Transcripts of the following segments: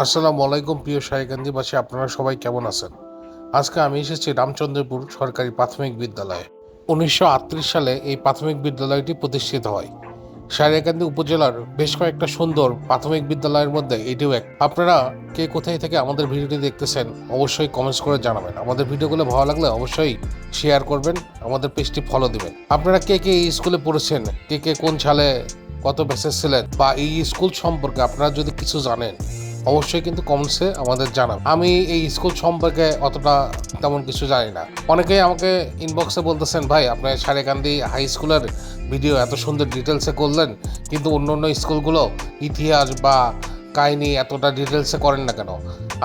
আসসালামু আলাইকুম, প্রিয় শাহিকান্দিবাসী, আপনারা সবাই কেমন আছেন? আজকে আমি এসেছি রামচন্দ্রপুর সরকারি প্রাথমিক বিদ্যালয়ে। উনিশশো আটত্রিশ সালে এই প্রাথমিক বিদ্যালয়টি প্রতিষ্ঠিত হয়। সারিয়াকান্দি উপজেলার বেশ কয়েকটা সুন্দর প্রাথমিক বিদ্যালয়ের মধ্যে এটিও এক। আপনারা কে কোথায় থেকে আমাদের ভিডিওটি দেখতেছেন, অবশ্যই কমেন্টস করে জানাবেন। আমাদের ভিডিওগুলো ভালো লাগলে অবশ্যই শেয়ার করবেন, আমাদের পেজটি ফলো দিবেন। আপনারা কে কে এই স্কুলে পড়েছেন, কে কে কোন সালে কত বেসেস ছিলেন, বা এই স্কুল সম্পর্কে আপনারা যদি কিছু জানেন অবশ্যই কিন্তু কমেন্টসে আমাদের জানাবেন আমি এই স্কুল সম্পর্কে অতটা তেমন কিছু জানি না। অনেকেই আমাকে ইনবক্সে বলতেছেন, ভাই, আপনি সারেকান্দি হাই স্কুলের ভিডিও এত সুন্দর ডিটেলসে করলেন, কিন্তু অন্য অন্য স্কুলগুলো ইতিহাস বা কাহিনি এতটা ডিটেলসে করেন না কেন?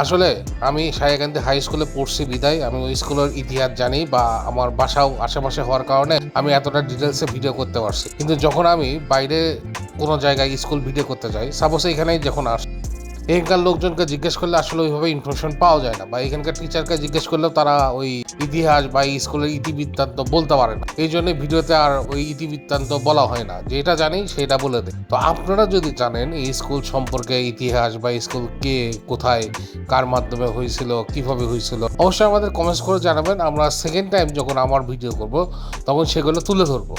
আসলে আমি সারেকান্দি হাই স্কুলে পড়ছি বিদায়। আমি ওই স্কুলের ইতিহাস জানি বা আমার বাসাও আশেপাশে হওয়ার কারণে আমি এতটা ডিটেলসে ভিডিও করতে পারছি। কিন্তু যখন আমি বাইরে কোনো জায়গায় স্কুল ভিডিও করতে যাই সাপোজ এখানেই যখন আস এখানকার লোকজনকে জিজ্ঞেস করলে আসলে ওইভাবে ইনফরমেশন পাওয়া যায় না। বা এখানকার টিচারকে জিজ্ঞেস করলেও তারা ওই ইতিহাস বা স্কুলের ইতিবৃত্তান্ত বলতে পারে না। এই জন্য ভিডিওতে আর ওই ইতিবৃত্তান্ত বলা হয় না। যেটা জানি সেটা বলে দেয় তো আপনারা যদি জানেন এই স্কুল সম্পর্কে ইতিহাস বা স্কুল কে কোথায়, কার মাধ্যমে হয়েছিল, কীভাবে হয়েছিল, অবশ্যই আমাদের কমেন্টস করে জানাবেন। আমরা সেকেন্ড টাইম যখন আমার ভিডিও করব, তখন সেগুলো তুলে ধরবো।